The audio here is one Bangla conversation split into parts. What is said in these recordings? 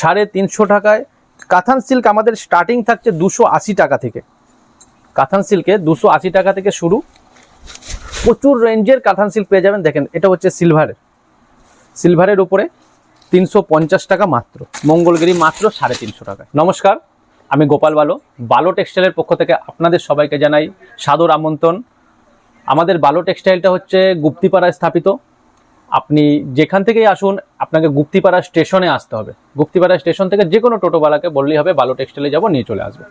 সাড়ে তিনশো টাকায়। কাথান সিল্ক আমাদের স্টার্টিং থাকছে দুশো আশি টাকা থেকে। কাথান সিল্কে দুশো আশি টাকা থেকে শুরু। প্রচুর রেঞ্জের কাথান সিল্ক পেয়ে যাবেন। দেখেন, এটা হচ্ছে সিলভারের সিলভারের উপরে তিনশো পঞ্চাশ টাকা মাত্র। মঙ্গলগিরি মাত্র সাড়ে তিনশো টাকায়। নমস্কার, আমি গোপাল বালো। বালো টেক্সটাইলের পক্ষ থেকে আপনাদের সবাইকে জানাই সাদর আমন্ত্রণ। আমাদের বালো টেক্সটাইলটা হচ্ছে গুপ্তিপাড়ায় স্থাপিত। আপনি যেখান থেকেই আসুন আপনাকে গুপ্তিপাড়া স্টেশনে আসতে হবে। গুপ্তিপাড়া স্টেশন থেকে যে কোনো টোটোওয়ালাকে বললেই হবে বালো টেক্সটাইলে যাব নিয়ে চলে আসবে।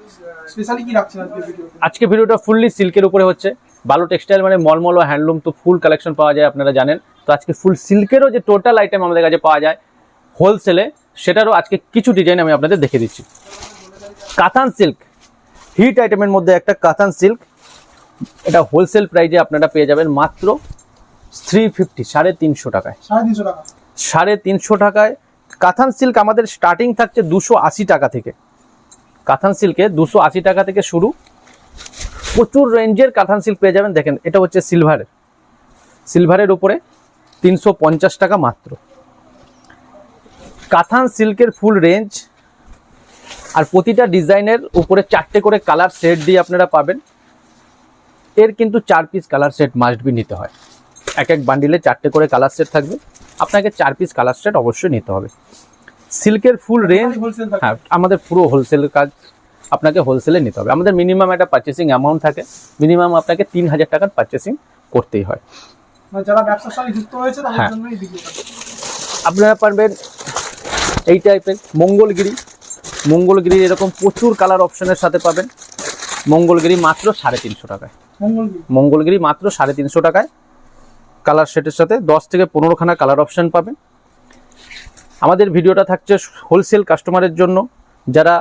আজকে ভিডিওটা ফুললি সিল্কের উপরে হচ্ছে। বালো টেক্সটাইল মানে মলমল ও হ্যান্ডলুম তো ফুল কালেকশন পাওয়া যায় আপনারা জানেন। তো আজকে ফুল সিল্কেরও যে টোটাল আইটেম আমাদের কাছে পাওয়া যায় হোলসেলে সেটারও আজকে কিছু ডিজাইন আমি আপনাদের দেখে দিচ্ছি। কাতান সিল্ক হিট আইটেমের মধ্যে একটা কাতান সিল্ক। এটা হোলসেল প্রাইজে আপনারা পেয়ে যাবেন মাত্র থ্রি ফিফটি সাড়ে তিনশো টাকায়। সাড়ে তিনশো টাকায়। কাথান সিল্ক আমাদের স্টার্টিং থাকছে দুশো আশি টাকা থেকে। কাথান সিল্কে দুশো আশি টাকা থেকে শুরু। প্রচুর রেঞ্জের কাথান সিল্ক পেয়ে যাবেন। দেখেন এটা হচ্ছে সিলভারের সিলভারের উপরে তিনশো পঞ্চাশ টাকা মাত্র। কাথান সিল্কের ফুল রেঞ্জ আর প্রতিটা ডিজাইনের উপরে চারটে করে কালার সেট দিয়ে আপনারা পাবেন। এর কিন্তু চার piece colour set must be নিতে হয়। এক এক বান্ডিলে চারটে করে কালার সেট থাকবে। আপনাকে চার পিস কালার সেট অবশ্যই নিতে হবে। সিল্কের ফুল রেঞ্জ হ্যাঁ আমাদের পুরো হোলসেল কাজ আপনাকে হোলসেলে নিতে হবে। আমাদের মিনিমাম একটা পারচেসিং অ্যামাউন্ট থাকে। মিনিমাম আপনাকে তিন হাজার টাকার পারচেসিং করতেই হয়। মানে যারা ব্যবসার সঙ্গে যুক্ত হয়েছে তাদের হ্যাঁ। জন্য আপনারা পারবেন এই টাইপের মঙ্গলগিরি। মঙ্গলগিরি এরকম প্রচুর কালার অপশনের সাথে পাবেন। মঙ্গলগিরি মাত্র সাড়ে তিনশো টাকায়। মঙ্গলগিরি মাত্র সাড়ে তিনশো টাকায়। কালার সেটের সাথে দশ থেকে পনেরোখানা কালার অপশান পাবেন। আমাদের ভিডিওটা থাকছে হোলসেল কাস্টমারের জন্য। যারা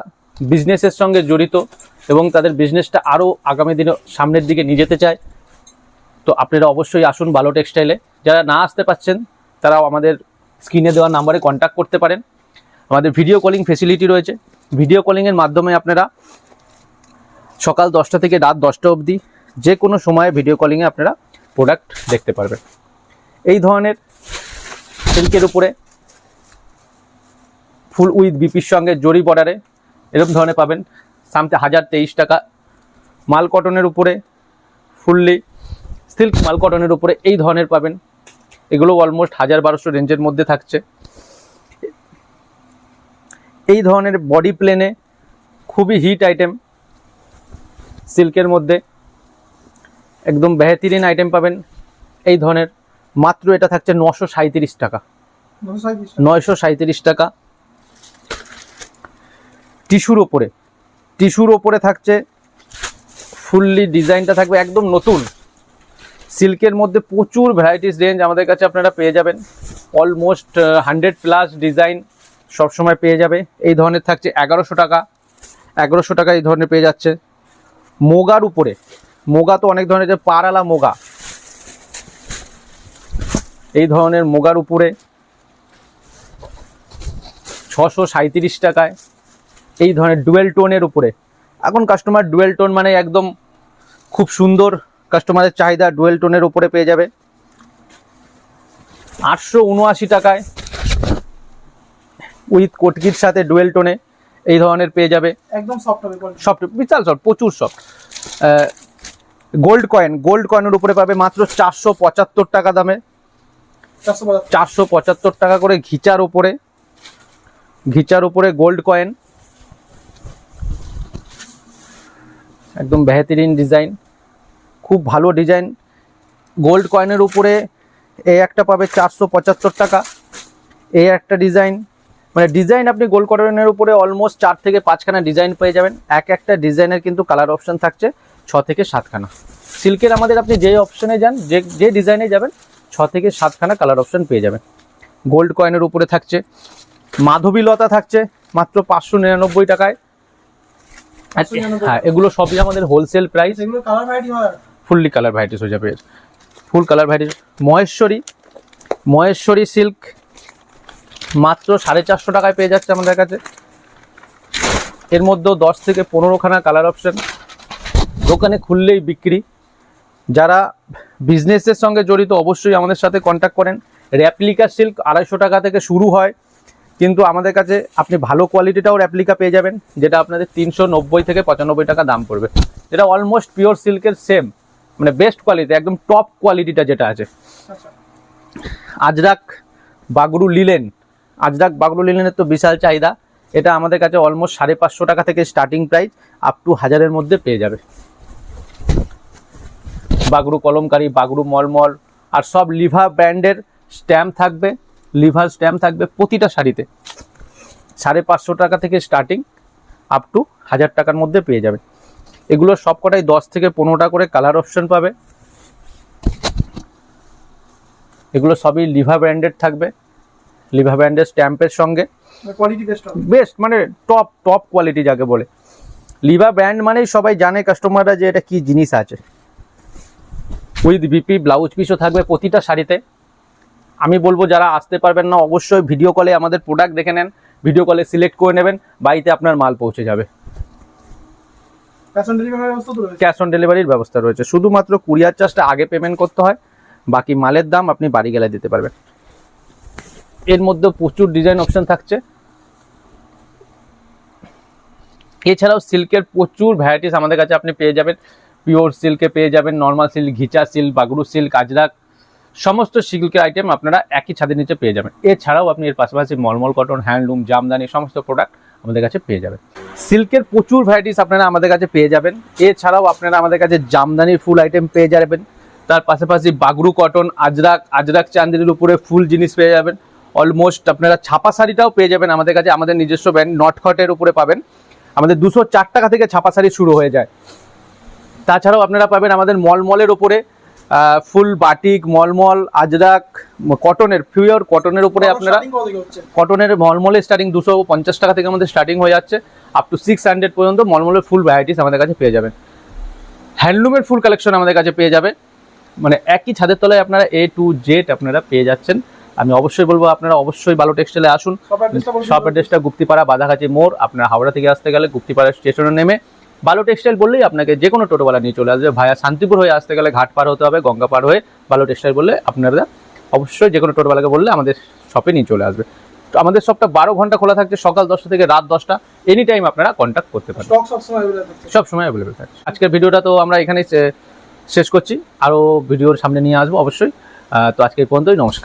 বিজনেসের সঙ্গে জড়িত এবং তাদের বিজনেসটা আরও আগামী দিনে সামনের দিকে নিয়ে যেতে চায়, তো আপনারা অবশ্যই আসুন ভালো টেক্সটাইলে যারা না আসতে পাচ্ছেন তারাও আমাদের স্ক্রিনে দেওয়া নাম্বারে কন্ট্যাক্ট করতে পারেন। আমাদের ভিডিও কলিং ফেসিলিটি রয়েছে। ভিডিও কলিংয়ের মাধ্যমে আপনারা সকাল দশটা থেকে রাত দশটা অবধি যে কোনো সময়ে ভিডিও কলিংয়ে আপনারা প্রোডাক্ট দেখতে পারবেন। এই ধরনের সিল্কের উপরে ফুল উইথ বিপির সঙ্গে জরি বর্ডারে এরকম ধরনের পাবেন। সামতে হাজার তেইশ টাকা। মাল কটনের উপরে ফুললি সিল্ক মাল কটনের উপরে এই ধরনের পাবেন। এগুলো অলমোস্ট হাজার বারোশো রেঞ্জের মধ্যে থাকছে। এই ধরনের বডি প্লেনে খুবই হিট আইটেম সিল্কের মধ্যে। একদম বেহতিরিন আইটেম পাবেন। এই ধরনের মাত্র এটা থাকছে নশো সাঁত্রিশ টাকা। নয়শো সাঁত্রিশ টাকা? টিস্যুর ওপরে। টিস্যুর ওপরে থাকছে ফুললি ডিজাইনটা থাকবে একদম নতুন। সিল্কের মধ্যে প্রচুর ভ্যারাইটিস রেঞ্জ আমাদের কাছে আপনারা পেয়ে যাবেন। অলমোস্ট হান্ড্রেড প্লাস ডিজাইন সবসময় পেয়ে যাবে। এই ধরনের থাকছে এগারোশো টাকা। এগারোশো টাকা এই ধরনের পেয়ে যাচ্ছে। মোগার উপরে। মোগা তো অনেক ধরনের যে পারালা মোগা। এই ধরনের মোগার উপরে ছশো সাঁত্রিশ টাকায় এই ধরনের ডুয়েল টোনের উপরে। এখন কাস্টমার ডুয়েল টোন মানে একদম খুব সুন্দর কাস্টমারের চাহিদা ডুয়েল টোনের উপরে পেয়ে যাবে। আটশো উনআশি টাকায় উইথ কোটকির সাথে ডুয়েল টোনে এই ধরনের পেয়ে যাবে। একদম সফট হবে সফট বিশাল সফট প্রচুর সফট গোল্ড কয়েন গোল্ড কয়েনের উপরে পাবে মাত্র চারশো পঁচাত্তর টাকা দামে। চারশো পঁচাত্তর। টাকা করে ঘিচার উপরে। ঘিচার উপরে গোল্ড কয়েন একদম বেহতিরিন ডিজাইন খুব ভালো ডিজাইন গোল্ড কয়েনের উপরে এই একটা পাবে চারশো পঁচাত্তর টাকা। এই একটা ডিজাইন মানে ডিজাইন আপনি গোল্ড কয়েনের উপরে অলমোস্ট চার থেকে পাঁচখানা ডিজাইন পেয়ে যাবেন। এক একটা ডিজাইনের কিন্তু কালার অপশান থাকছে। ছ থেকে সাতখানা। সিল্কের আমাদের আপনি যে অপশনে যান যে যে ডিজাইনে যাবেন ছ থেকে সাতখানা কালার অপশন পেয়ে যাবেন। গোল্ড কয়েনের উপরে থাকছে মাধবীলতা থাকছে মাত্র পাঁচশো নিরানব্বই টাকায়। আর- 599 হ্যাঁ এগুলো সবই আমাদের wholesale price fully colour varieties হয়ে। যাবে। Full colour varieties Maheshwari Maheshwari silk মাত্র সাড়ে চারশো টাকায় পেয়ে যাচ্ছে আমাদের কাছে। এর মধ্যেও দশ থেকে পনেরোখানা কালার অপশন দোকানে খুললেই বিক্রি। যারা বিজনেসের সঙ্গে জড়িত অবশ্যই আমাদের সাথে কন্ট্যাক্ট করেন। র্যাপ্লিকা সিল্ক আড়াইশো টাকা থেকে শুরু হয়। কিন্তু আমাদের কাছে আপনি ভালো কোয়ালিটিটাও র্যাপ্লিকা পেয়ে যাবেন, যেটা আপনাদের তিনশো নব্বই থেকে পঁচানব্বই টাকা দাম পড়বে। যেটা অলমোস্ট পিওর সিল্কের সেম মানে বেস্ট কোয়ালিটি একদম টপ কোয়ালিটিটা যেটা আছে। আজরাক বাগরু লিলেন, আজরাক বাগরু লিলেনের তো বিশাল চাহিদা। এটা আমাদের কাছে অলমোস্ট সাড়ে পাঁচশো টাকা থেকে স্টার্টিং প্রাইস আপ টু হাজারের মধ্যে পেয়ে যাবে। বাগরু কলমকারি, বাগরু মলমল, আর সব লিভা ব্র্যান্ডের স্ট্যাম্প থাকবে লিভার স্ট্যাম্প থাকবে প্রতিটা শাড়িতে। সাড়ে পাঁচশো টাকা থেকে স্টার্টিং আপ টু হাজার টাকার মধ্যে পেয়ে যাবে। এগুলো সবকটাই দশ থেকে পনেরোটা করে কালার অপশন পাবে। এগুলো সবই লিভা ব্র্যান্ডেড থাকবে। লিভা ব্যান্ডের স্ট্যাম্পের সঙ্গে। কোয়ালিটি বেস্ট মানে টপ টপ কোয়ালিটি যাকে বলে। লিভা ব্র্যান্ড মানেই সবাই জানে কাস্টমাররা যে এটা কি জিনিস আছে। উইথ বিপি ব্লাউজ পিসও থাকবে প্রতিটা শাড়িতে। আমি বলব যারা আসতে পারবেন না অবশ্যই ভিডিও কলে আমাদের প্রোডাক্ট দেখে নেন। ভিডিও কলে সিলেক্ট করে নেবেন বাড়িতে আপনার মাল পৌঁছে যাবে। অন ক্যাশ অন ডেলিভারির ব্যবস্থা রয়েছে। শুধুমাত্র কুরিয়ার চার্জটা আগে পেমেন্ট করতে হয় বাকি মালের দাম আপনি বাড়ি গেলে দিতে পারবেন। এর মধ্যে প্রচুর ডিজাইন অপশন থাকছে। এছাড়াও সিল্কের প্রচুর ভ্যারাইটিস আমাদের কাছে আপনি পেয়ে যাবেন। পিওর সিল্কে পেয়ে যাবেন normal silk ghicha silk Bagru silk Ajrak, সমস্ত সিল্কের আইটেম আপনারা একই ছাদের নিচে পেয়ে যাবেন। এছাড়াও আপনি এর পাশাপাশি মলমল কটন হ্যান্ডলুম জামদানি সমস্ত প্রোডাক্ট আমাদের কাছে পেয়ে যাবেন। সিল্কের প্রচুর ভ্যারাইটিস আপনারা আমাদের কাছে পেয়ে যাবেন। এছাড়াও আপনারা আমাদের কাছে জামদানির ফুল আইটেম পেয়ে যাবেন। তার পাশাপাশি বাগরু কটন আজরাক আজরাক চান্দির উপরে ফুল জিনিস পেয়ে যাবেন। অলমোস্ট আপনারা ছাপা শাড়িটাও পেয়ে যাবেন আমাদের কাছে আমাদের নিজস্ব ব্র্যান্ড নটখটের উপরে পাবেন। আমাদের দুশো চার টাকা থেকে ছাপা শাড়ি শুরু হয়ে যায়। তাছাড়াও আপনারা পাবেন আমাদের মলমলের উপরে ফুল বাটিক মলমল আজরাক কটনের পিওর কটনের উপরে আপনারা কটনের মলমলের স্টার্টিং দুশো পঞ্চাশ টাকা থেকে আমাদের স্টার্টিং হয়ে যাচ্ছে। আপ টু সিক্স হান্ড্রেড পর্যন্ত মলমলের ফুল ভ্যারাইটিস আমাদের কাছে পেয়ে যাবেন। হ্যান্ডলুমের ফুল কালেকশন আমাদের কাছে পেয়ে যাবে। মানে একই ছাদের তলায় আপনারা এ টু জেড আপনারা পেয়ে যাচ্ছেন। আমি অবশ্যই বলব আপনারা অবশ্যই ভালো টেক্সটাইলে আসুন। সব অ্যাড্রেসটা গুপ্তিপাড়া বাধাকাছি মোড় আপনারা হাওড়া থেকে আসতে গেলে গুপ্তিপাড়া স্টেশনে নেমে ভালো টেক্সটাইল বললেই আপনাকে যে কোনো টোটোওয়ালা নিয়ে চলে আসবে। ভাইয়া শান্তিপুর হয়ে আসতে গেলে ঘাট পার হতে হবে গঙ্গা পার হয়ে ভালো টেক্সটাইল বললে আপনারা অবশ্যই যে কোনো টোটোওয়ালাকে বললে আমাদের শপে নিয়ে চলে আসবে। তো আমাদের শপটা বারো ঘণ্টা খোলা থাকছে সকাল দশটা থেকে রাত দশটা। এনি টাইম আপনারা কন্ট্যাক্ট করতে পারেন। সব সময় অ্যাভেলেবেল থাকছে। আজকের ভিডিওটা তো আমরা এখানেই শেষ করছি। আরও ভিডিওর সামনে নিয়ে আসব অবশ্যই। তো আজকে পর্যন্তই নমস্কার।